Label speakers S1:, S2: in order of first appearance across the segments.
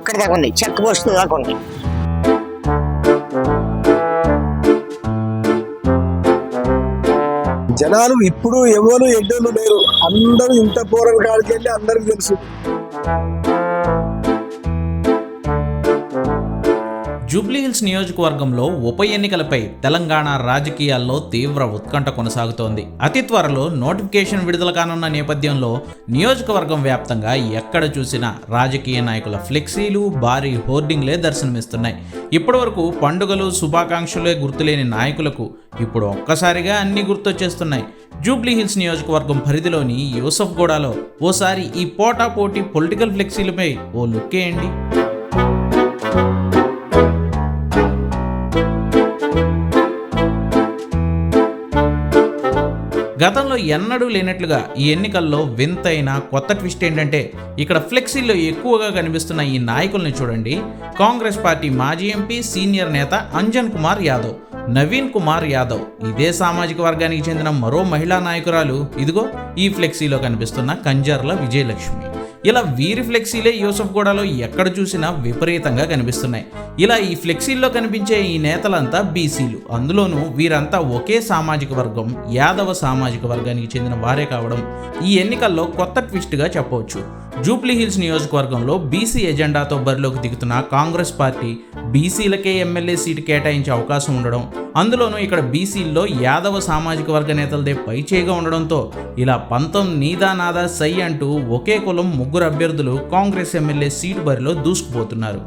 S1: అక్కడ దాకా ఉంది చెక్ పోస్ట్ దాకా ఉంది
S2: జనాలు ఇప్పుడు ఎవరు ఎడ్డోళ్ళు లేరు. అందరూ ఇంత పోరం కాడికి వెళ్ళి అందరికి తెలుసు.
S3: జూబ్లీహిల్స్ నియోజకవర్గంలో ఉప ఎన్నికలపై తెలంగాణ రాజకీయాల్లో తీవ్ర ఉత్కంఠ కొనసాగుతోంది. అతి త్వరలో నోటిఫికేషన్ విడుదల కానున్న నేపథ్యంలో నియోజకవర్గం వ్యాప్తంగా ఎక్కడ చూసినా రాజకీయ నాయకుల ఫ్లెక్సీలు భారీ హోర్డింగ్లే దర్శనమిస్తున్నాయి. ఇప్పటివరకు పండుగలు శుభాకాంక్షలే గుర్తులేని నాయకులకు ఇప్పుడు ఒక్కసారిగా అన్ని గుర్తొచ్చేస్తున్నాయి. జూబ్లీహిల్స్ నియోజకవర్గం పరిధిలోని యూసఫ్గూడలో ఓసారి ఈ పోటాపోటీ పొలిటికల్ ఫ్లెక్సీలపై ఓ లుక్కేయండి. గతంలో ఎన్నడూ లేనట్లుగా ఈ ఎన్నికల్లో వింతైన కొత్త ట్విస్ట్ ఏంటంటే ఇక్కడ ఫ్లెక్సీల్లో ఎక్కువగా కనిపిస్తున్న ఈ నాయకుల్ని చూడండి. కాంగ్రెస్ పార్టీ మాజీ ఎంపీ సీనియర్ నేత అంజన్ కుమార్ యాదవ్ నవీన్ కుమార్ యాదవ్. ఇదే సామాజిక వర్గానికి చెందిన మరో మహిళా నాయకురాలు. ఇదిగో ఈ ఫ్లెక్సీలో కనిపిస్తున్న కంజర్ల విజయలక్ష్మి. ఇలా వీరి ఫ్లెక్సీలే యూసఫ్ గూడలో ఎక్కడ చూసినా విపరీతంగా కనిపిస్తున్నాయి. ఇలా ఈ ఫ్లెక్సీల్లో కనిపించే ఈ నేతలంతా బీసీలు. అందులోనూ వీరంతా ఒకే సామాజిక వర్గం యాదవ సామాజిక వర్గానికి చెందిన వారే కావడం ఈ ఎన్నికల్లో కొత్త ట్విస్ట్గా చెప్పవచ్చు. జూబ్లీహిల్స్ నియోజకవర్గంలో బీసీ ఎజెండాతో బరిలోకి దిగుతున్న కాంగ్రెస్ పార్టీ బీసీలకే ఎమ్మెల్యే సీటు కేటాయించే అవకాశం ఉండడం అందులోనూ ఇక్కడ బీసీల్లో యాదవ సామాజిక వర్గ నేతలదే పైచేయిగా ఉండడంతో ఇలా పంతం నీదా నాదా సై అంటూ ఒకే కులం ముగ్గురు అభ్యర్థులు కాంగ్రెస్ ఎమ్మెల్యే సీటు బరిలో దూసుకుపోతున్నారు.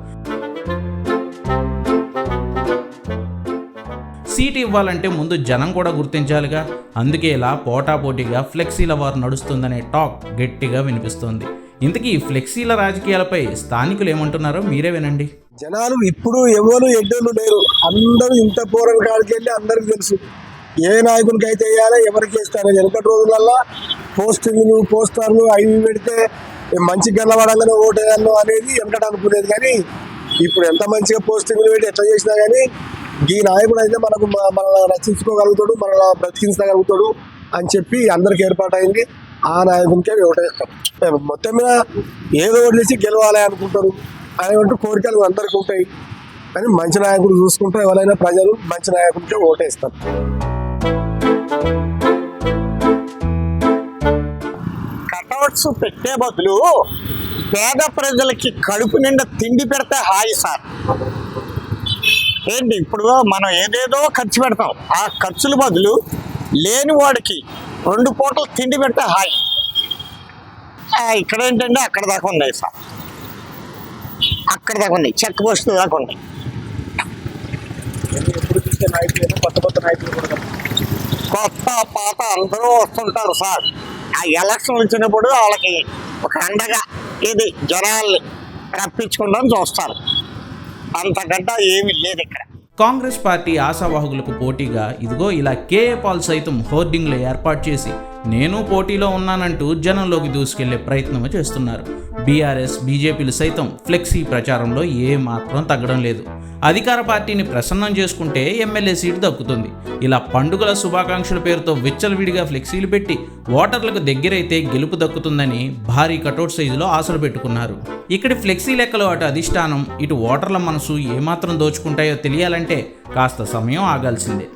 S3: సీట్ ఇవ్వాలంటే ముందు జనం కూడా గుర్తించాలిగా అందుకే ఇలా పోటాపోటీగా ఫ్లెక్సీల వారు నడుస్తుందనే టాక్ గట్టిగా వినిపిస్తోంది. ఇంతకీ ఫ్లెక్సీల రాజకీయాలపై స్థానికులు ఏమంటున్నారో మీరే వినండి.
S2: జనాలు ఇప్పుడు ఎవరు ఎడ్డోళ్ళు లేరు. అందరూ ఇంత పోరల కాడికి వెళ్ళి అందరికి తెలుసు. ఏ నాయకునికి అయితే వేయాలి ఎవరికి వేస్తారు వెనకటి రోజులల్లా పోస్టింగ్లు పోస్టర్లు అవి పెడితే మంచి గెలవడంగానే ఓటేయాలను అనేది వెనకట అనుకునేది. కానీ ఇప్పుడు ఎంత మంచిగా పోస్టింగ్లు పెట్టి ఎట్లా చేసినా కానీ ఈ నాయకుడు అయితే మనకు మనల్ని రక్షించుకోగలుగుతాడు మనల్ని బ్రతికించగలుగుతాడు అని చెప్పి అందరికి ఏర్పాటైంది. ఆ నాయకునికే ఓటేస్తాం. మొత్తం మీద ఏదో ఓట్లేసి గెలవాలి అనుకుంటారు. అనేటువంటి కోరికలు అందరికీ ఉంటాయి. కానీ మంచి నాయకుడు చూసుకుంటే ఎవరైనా ప్రజలు మంచి నాయకుడికే ఓటేస్తారు.
S1: కటౌట్స్ పెట్టే బదులు పేద ప్రజలకి కడుపు నిండా తిండి పెడితే హాయి సార్. ఏంటి? ఇప్పుడు మనం ఏదేదో ఖర్చు పెడతాం. ఆ ఖర్చుల బదులు లేని వాడికి రెండు పూటలు తిండి పెడితే హాయి. ఇక్కడ ఏంటంటే అక్కడ దాకా ఉన్నాయి సార్. అక్కడ దాకా ఉన్నాయి. చెక్ పోస్ట్ దాకా ఉన్నాయి.
S2: ఎప్పుడు కొత్త కొత్త కూడా
S1: కొత్త పాత అందరూ వస్తుంటారు సార్. ఆ ఎలక్షన్ వచ్చినప్పుడు వాళ్ళకి ఒక అండగా ఇది జనాల్ని రప్పించుకుంటాం చూస్తారు. అంతకంటే ఏమీ లేదు ఇక్కడ.
S3: కాంగ్రెస్ పార్టీ ఆశావాహకులకు పోటీగా ఇదిగో ఇలా కేఏ పాల్ సైతం హోర్డింగ్లు ఏర్పాటు చేసి నేను పోటీలో ఉన్నానంటూ జనంలోకి దూసుకెళ్ళే ప్రయత్నం చేస్తున్నారు. బీఆర్ఎస్ బీజేపీలు సైతం ఫ్లెక్సీ ప్రచారంలో ఏమాత్రం తగ్గడం లేదు. అధికార పార్టీని ప్రసన్నం చేసుకుంటే ఎమ్మెల్యే సీటు దక్కుతుంది. ఇలా పండుగల శుభాకాంక్షల పేరుతో విచ్చలవిడిగా ఫ్లెక్సీలు పెట్టి ఓటర్లకు దగ్గరైతే గెలుపు దక్కుతుందని భారీ కటౌట్ సైజులో ఆశలు పెట్టుకున్నారు. ఇక్కడి ఫ్లెక్సీ లెక్కలో అటు అధిష్టానం ఇటు ఓటర్ల మనసు ఏమాత్రం దోచుకుంటాయో తెలియాలంటే కాస్త సమయం ఆగాల్సిందే.